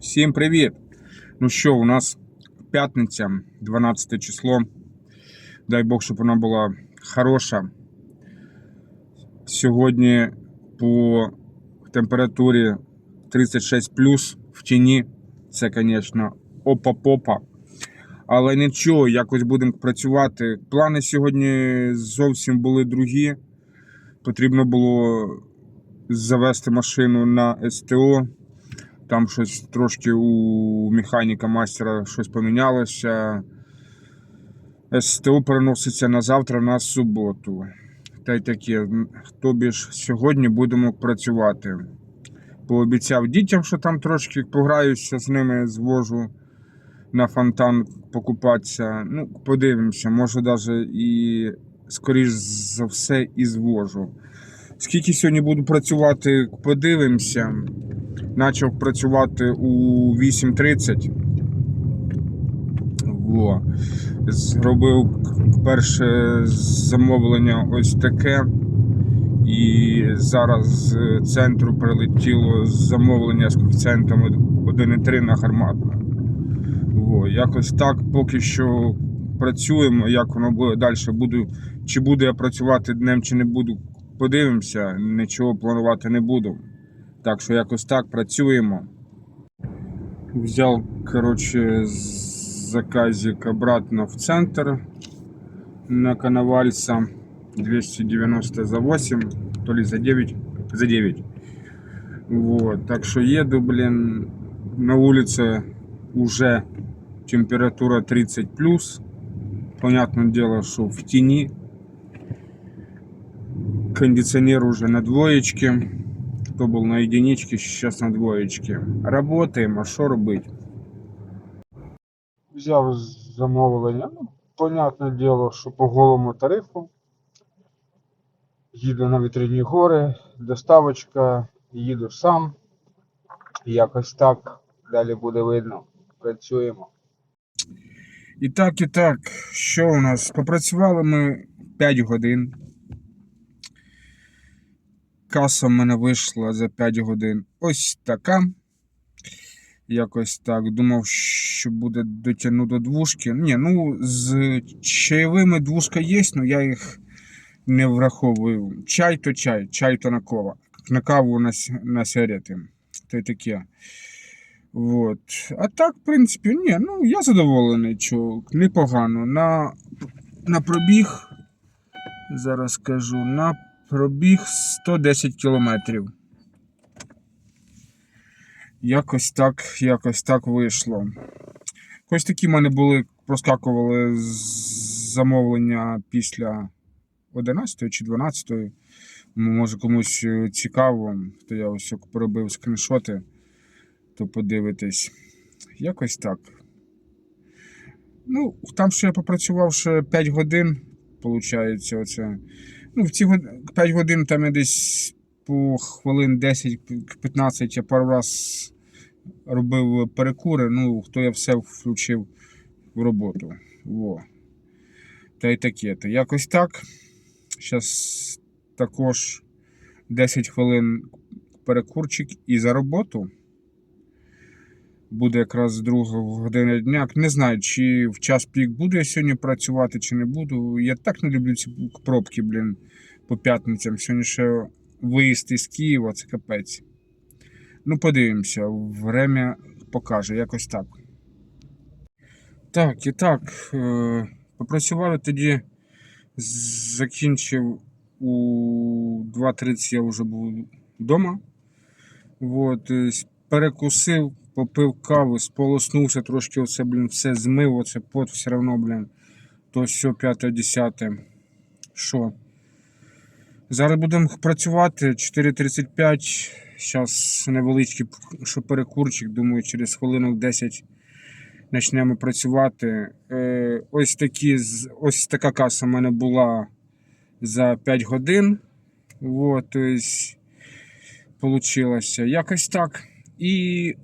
Всім привіт! Ну що, у нас п'ятниця, 12 число. Дай Бог, щоб вона була хороша. Сьогодні по температурі 36 в тіні. Це, звісно, опа-попа. Але нічого, якось будемо працювати. Плани сьогодні зовсім були другі. Потрібно було завести машину на СТО. Там щось трошки у механіка мастера щось помінялося. СТО переноситься на завтра на суботу. Та й таке. Тобі ж сьогодні будемо працювати. Пообіцяв дітям, що там трошки пограюся з ними, звожу на фонтан покупатися. Ну, подивимося, може навіть і скоріш за все і звожу. Скільки сьогодні буду працювати, подивимося. Почав працювати у 8.30. Во. Зробив перше замовлення ось таке. І зараз з центру прилетіло замовлення з коефіцієнтом 1,3 на гарматну. Во. Якось так поки що працюємо. Як воно буде далі буду. Чи буду я працювати днем, чи не буду, подивимося. Нічого планувати не буду. Так що якось так працюємо. Взяв, коротше, заказик обратно в центр на Коновальца 290 за 8, то ли за 9, за 9. Вот, так что еду, блин, на улице уже температура 30 плюс. Понятное дело, что в тени. Кондиционер уже на двоечке. Кто был на единичке, сейчас на двоечке. Работаем, а що робить? Взяв замовлення. Ну, понятне діло, що по голому тарифу. Їду на вітряні гори, доставочка, їду сам. Якось так. Далі буде видно. Працюємо. І так, і так. Що у нас? Попрацювали ми 5 годин. Каса в мене вийшла за 5 годин ось така. Якось так. Думав, що буде дотягну до двушки. Ні, ну з чайовими двушка є, але я їх не враховую. Чай то чай, чай то на кова. На каву на, на. То й таке. Вот. А так, в принципі, ні, ну я задоволений, що непогано. На, на пробіг, зараз скажу, на пробіг 110 кілометрів. Якось так, якось так вийшло. Ось такі в мене були, проскакували замовлення після 11 чи 12. Може комусь е, цікаво, то я ось поробив скріншоти, то подивитись. Якось так. Ну, там ще я попрацював ще 5 годин, виходить, оце. Ну, в ці 5 годин там я десь по хвилин 10-15 я пару раз робив перекури. Ну, хто я все включив в роботу. Во. Та й таке. То якось так. Зараз також 10 хвилин перекурчик і за роботу. Буде якраз друга година дня. Не знаю, чи в час пік буду я сьогодні працювати, чи не буду. Я так не люблю ці пробки, блін, по п'ятницям. Сьогодні ще виїзд із Києва, це капець. Ну, подивимося, время покаже, якось так. Так, і так. Е, попрацювали тоді, закінчив у 2.30 я вже був вдома. Вот, е, перекусив, попив каву, сполоснувся трошки, оце, блін, все змив, оце пот все одно, блін. То все, 5-10. Що? Зараз будемо працювати 4.35. Зараз невеличкий що перекурчик, думаю, через хвилинок 10 почнемо працювати. Е, ось, такі, ось така каса в мене була за 5 годин. Вот, тобто, получилося якось так. І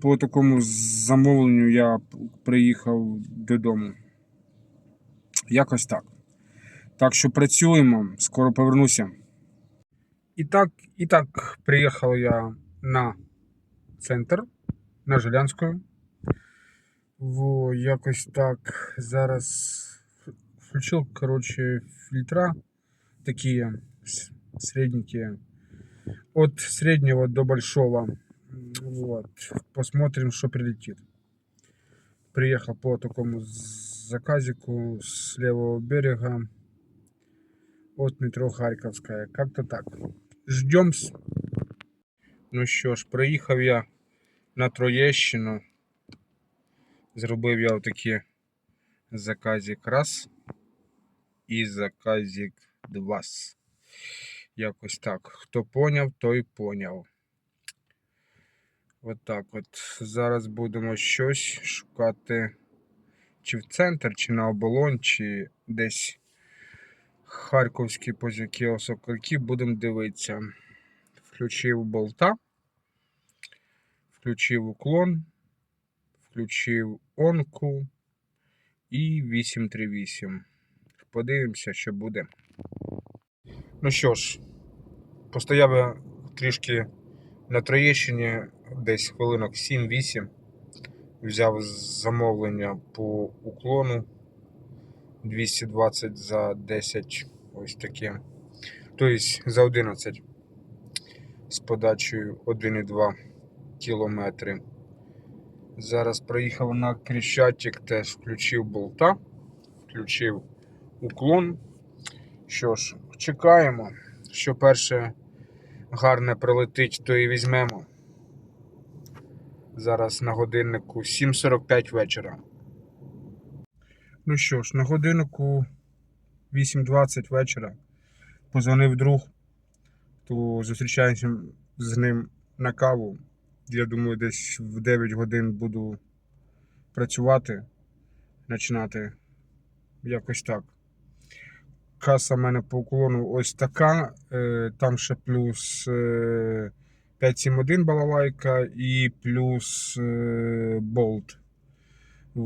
по такому замовленню я приїхав додому. Якось так. Так що працюємо, скоро повернуся. І так, і так приїхав я на центр. на Жилянською. Во, якось так. Зараз включив, короче, фильтра такие средненькие. От среднего до большого. Вот. Посмотрим, что прилетит. Приехал по такому заказику с левого берега от метро Харьковская. Как-то так. Ждем. Ну що ж, приїхав я на Троєщину. Зробив я отакі заказик раз і заказик два. Якось так. Хто поняв, той поняв. От от. Зараз будемо щось шукати чи в центр, чи на оболонь, чи десь харківські позяки осокольки. Будемо дивитися. Включив болта, включив уклон, включив онку і 838. Подивимося, що буде. Ну що ж, постояв я трішки на Троєщині, десь хвилинок 7-8. Взяв замовлення по уклону 220 за 10, ось таке. Тобто за 11 з подачею 1,2 кілометри. Зараз проїхав на Крещатик, теж включив болта, включив уклон. Що ж, чекаємо, що перше гарне прилетить, то і візьмемо. Зараз на годиннику 7.45 вечора. Ну що ж, на годиннику 8.20 вечора позвонив друг, то зустрічаємося з ним на каву. Я думаю, десь в 9 годин буду працювати, починати якось так. Каса в мене по уклону ось така. е, Там ще плюс е, 571 балалайка і плюс е, болт. Е,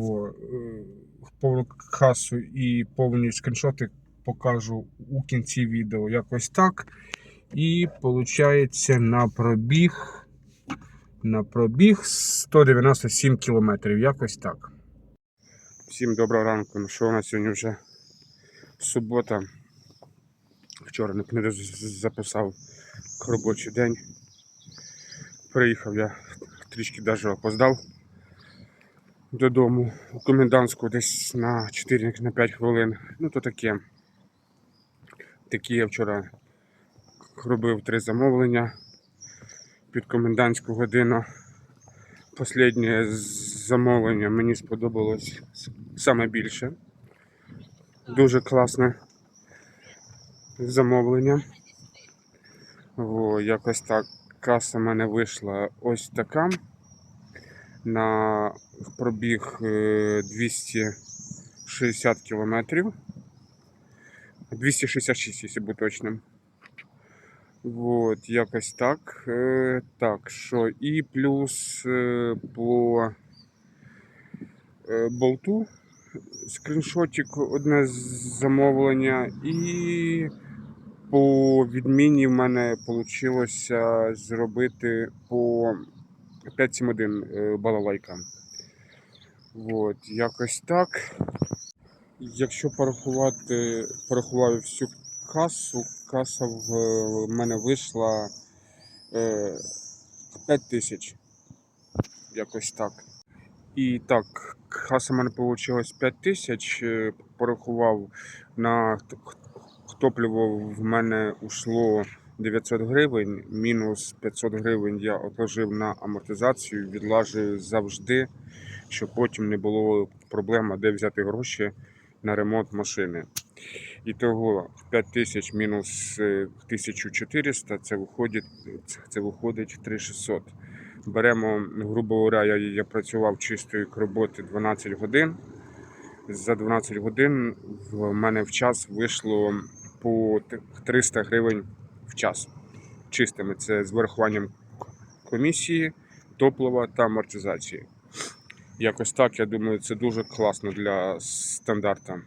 Повну касу і повні скріншоти покажу у кінці відео. Якось так. І виходить на пробіг. На пробіг 197 кілометрів. Якось так. Всім доброго ранку. Ну що у нас сьогодні вже субота. Вчора не записав робочий день. Приїхав я трішки навіть опоздав додому у комендантську десь на 4 на 5 хвилин. Ну то таке. Такі я вчора робив три замовлення під комендантську годину. Посліднє замовлення мені сподобалось саме більше. Дуже класне замовлення. О, якось так. Каса в мене вийшла ось така. На пробіг е, 260 кілометрів. 266, якщо бути точним. Вот, якось так. Е, Так, що і плюс е, по е, болту скріншотик одне з замовлення, і по відміні в мене вийшло зробити по 571 е, балалайка. Вот, якось так. Якщо порахувати, порахував всю касу, каса в мене вийшла е, 5 тисяч. Якось так. І так, каса в мене вийшла 5 тисяч. е, Порахував на т- топливо в мене ушло 900 гривень, мінус 500 гривень я отложив на амортизацію, відлажую завжди, щоб потім не було проблеми, де взяти гроші на ремонт машини. І того 5 тисяч мінус е, 1400, це виходить, це виходить 3600. Беремо, грубо говоря, я, я працював чистої роботи 12 годин. За 12 годин в мене в час вийшло по 300 гривень в час. Чистими. Це з вирахуванням комісії, топлива та амортизації. Якось так, я думаю, це дуже класно для стандарта.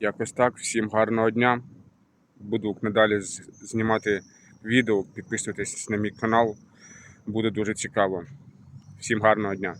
Якось так. Всім гарного дня. Буду надалі знімати відео. Підписуйтесь на мій канал. Буде дуже цікаво. Всім гарного дня.